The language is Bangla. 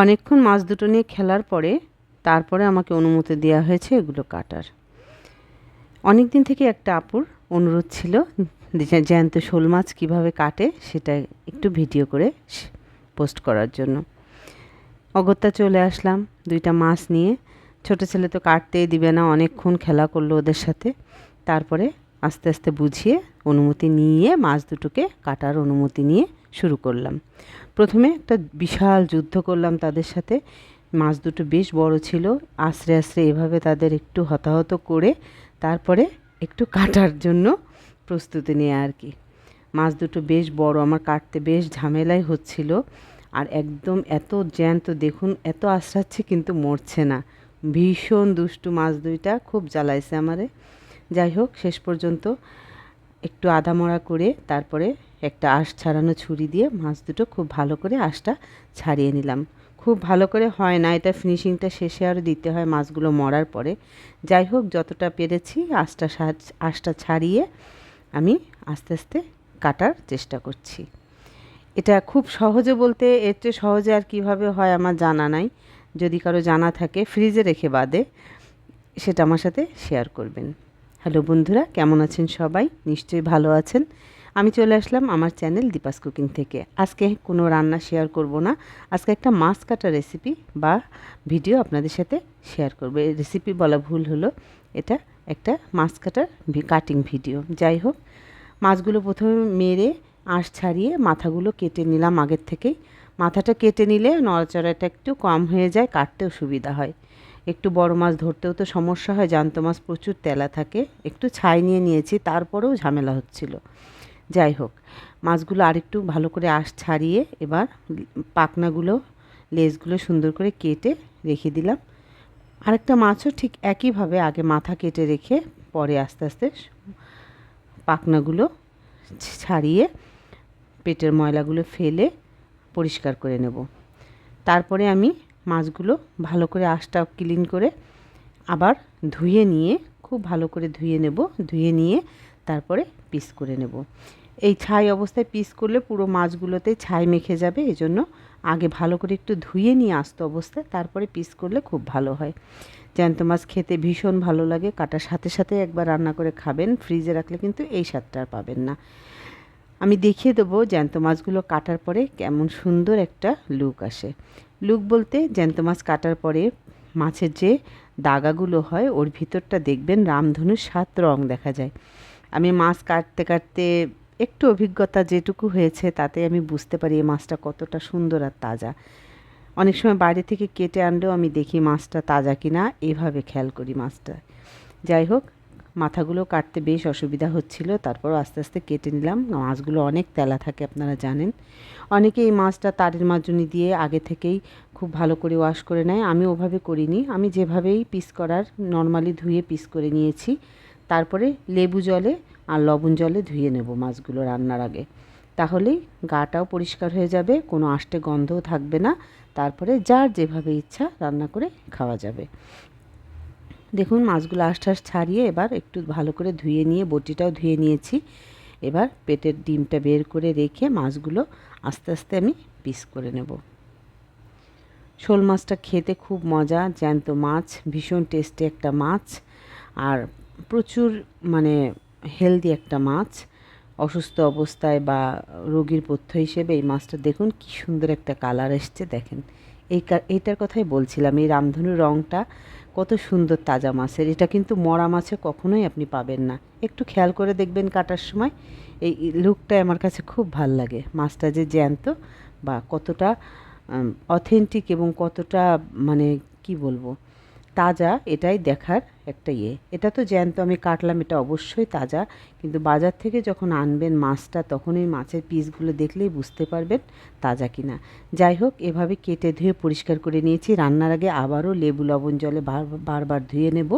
অনেকক্ষণ মাছ দুটো নিয়ে খেলার পরে তারপরে আমাকে অনুমতি দেওয়া হয়েছে এগুলো কাটার। অনেক দিন থেকে একটা আপুর অনুরোধ ছিল জ্যান্ত শোল মাছ কীভাবে কাটে সেটা একটু ভিডিও করে পোস্ট করার জন্য। অগত্যা চলে আসলাম দুইটা মাছ নিয়ে। ছোট ছেলে তো কাটতেই দিবে না, অনেকক্ষণ খেলা করল ওদের সাথে। তারপরে আস্তে আস্তে বুঝিয়ে অনুমতি নিয়ে মাছ দুটোকে কাটার অনুমতি নিয়ে শুরু করলাম। প্রথমে একটা বিশাল যুদ্ধ করলাম তাদের সাথে। মাছ দুটো বেশ বড় ছিল। আশ্রে আশ্রে এভাবে তাদের একটু হতাহত করে তারপরে একটু কাটার জন্য প্রস্তুতি নিয়ে আর কি। মাছ দুটো বেশ বড়, আমার কাটতে বেশ ঝামেলাই হচ্ছিল। আর একদম এত জ্যান্ত, দেখুন, এত আশ্রাচ্ছে কিন্তু মরছে না। ভীষণ দুষ্টু মাছ দুইটা, খুব জ্বালাইছে আমারে। যাই হোক, শেষ পর্যন্ত একটু আদা মরা করে তারপরে একটা আঁশ ছাড়ানো ছুরি দিয়ে মাছ দুটো খুব ভালো করে আঁশটা ছাড়িয়ে নিলাম। খুব ভালো করে হয় না, এটা ফিনিশিংটা শেষে আরও দিতে হয় মাছগুলো মরার পরে। যাই হোক, যতটা পেরেছি আঁশটা আঁশটা ছাড়িয়ে আমি আস্তে আস্তে কাটার চেষ্টা করছি। এটা খুব সহজে বলতে এর চেয়ে সহজে আর কীভাবে হয় আমার জানা নাই। যদি কারও জানা থাকে ফ্রিজে রেখে বাদে সেটা আমার সাথে শেয়ার করবেন। হ্যালো বন্ধুরা, কেমন আছেন সবাই? নিশ্চয়ই ভালো আছেন। আমি চলে আসলাম আমার চ্যানেল দীপাস কুকিং থেকে। আজকে কোনো রান্না শেয়ার করব না। আজকে একটা মাছ কাটা রেসিপি বা ভিডিও আপনাদের সাথে শেয়ার করব। এই রেসিপি বলা ভুল হলো। এটা একটা মাছ কাটার কাটিং ভিডিও যাই হোক, মাছগুলো প্রথমে মেরে আঁশ ছাড়িয়ে মাথাগুলো কেটে নিলাম আগের থেকেই। মাথাটা কেটে নিলে নড়াচড়াটা একটু কম হয়ে যায়, কাটতেও সুবিধা হয়। একটু বড় মাছ ধরতেও তো সমস্যা হয় জ্যান্ত মাছ প্রচুর তেলা থাকে। একটু ছাই নিয়ে নিয়েছি, তারপরেও ঝামেলা হচ্ছিল। যাই হোক, মাছগুলো আরেকটু ভালো করে আঁশ ছাড়িয়ে এবার পাখনাগুলো লেজগুলো সুন্দর করে কেটে রেখে দিলাম। আরেকটা মাছও ঠিক একইভাবে আগে মাথা কেটে রেখে পরে আস্তে আস্তে পাখনাগুলো ছাড়িয়ে পেটের ময়লাগুলো ফেলে পরিষ্কার করে নেব। তারপরে আমি মাছগুলো ভালো করে আঁশটা ক্লিন করে আবার ধুয়ে নিয়ে, খুব ভালো করে ধুয়ে নেব, ধুয়ে নিয়ে তারপরে পিস করে নেব। এই ছাই অবস্থায় পিস করলে পুরো মাছগুলোতে ছাই মেখে যাবে, এজন্য আগে ভালো করে একটু ধুয়ে নিয়ে আসতো অবস্থায় তারপরে পিস করলে খুব ভালো হয়। জ্যান্ত মাছ খেতে ভীষণ ভালো লাগে, কাটার সাথে সাথে একবার রান্না করে খাবেন, ফ্রিজে রাখলে কিন্তু এই স্বাদটা আর পাবেন না। আমি দেখিয়ে দেবো জ্যান্ত মাছগুলো কাটার পরে কেমন সুন্দর একটা লুক আসে। লুক বলতে জ্যান্ত মাছ কাটার পরে মাছের যে দাগাগুলো হয়, ওর ভিতরটা দেখবেন রামধনুর সাত রং দেখা যায়। আমি মাছ কাটতে কাটতে একটু অভিজ্ঞতা যেটুকু হয়েছে, তাতে আমি বুঝতে পারি এই মাছটা কতটা সুন্দর আর তাজা। অনেক সময় বাইরে থেকে কেটে আনলেও আমি দেখি মাছটা তাজা কিনা, এভাবে খেয়াল করি মাছটা। যাই হোক, মাথাগুলো কাটতে বেশ অসুবিধা হচ্ছিল তারপর আস্তে আস্তে কেটে নিলাম। মাছগুলো অনেক তেলা থাকে, আপনারা জানেন। অনেকে এই মাছটা তারের মাজুনি দিয়ে আগে থেকেই খুব ভালো করে ওয়াশ করে নেয়। আমি ওভাবে করিনি। আমি যেভাবেই পিস করার, নর্মালি ধুয়ে পিস করে নিয়েছি। তারপরে লেবু জলে আর লবণ জলে ধুয়ে নেব মাছগুলো রান্নার আগে। তাহলেই গাটাও পরিষ্কার হয়ে যাবে, কোনো আষ্টে গন্ধও থাকবে না। তারপরে যার যেভাবে ইচ্ছা রান্না করে খাওয়া যাবে। দেখুন, মাছগুলো আশ ঠাস ছাড়িয়ে এবার একটু ভালো করে ধুয়ে নিয়ে, বটিটাও ধুয়ে নিয়েছি। এবার পেটের ডিমটা বের করে রেখে মাছগুলো আস্তে আস্তে আমি পিস করে নেব। শোল মাছটা খেতে খুব মজা, জ্যান্ত মাছ, ভীষণ টেস্টি একটা মাছ। আর প্রচুর মানে হেলদি একটা মাছ, অসুস্থ অবস্থায় বা রোগীর পথ্য হিসেবে এই মাছটা দেখুন কি সুন্দর একটা কালার এসছে, দেখেন। এই এইটার কথাই বলছিলাম, এই রামধনুর রঙটা কত সুন্দর তাজা মাছের, এটা কিন্তু মরা মাছে কখনোই আপনি পাবেন না। একটু খেয়াল করে দেখবেন কাটার সময়, এই লুকটা আমার কাছে খুব ভালো লাগে, মাছটা যে জ্যান্ত বা কতটা অথেন্টিক এবং কতটা মানে কি বলব? তাজা, এটাই দেখার একটা ইয়ে। এটা তো জ্যান্ত, আমি কাটলাম, এটা অবশ্যই তাজা। কিন্তু বাজার থেকে যখন আনবেন মাছটা, তখন এই মাছের পিসগুলো দেখলেই বুঝতে পারবেন তাজা কিনা। যাই হোক, এভাবে কেটে ধুয়ে পরিষ্কার করে নিয়েছি। রান্নার আগে আবারও লেবু লবণ জলে বারবার ধুয়ে নেব।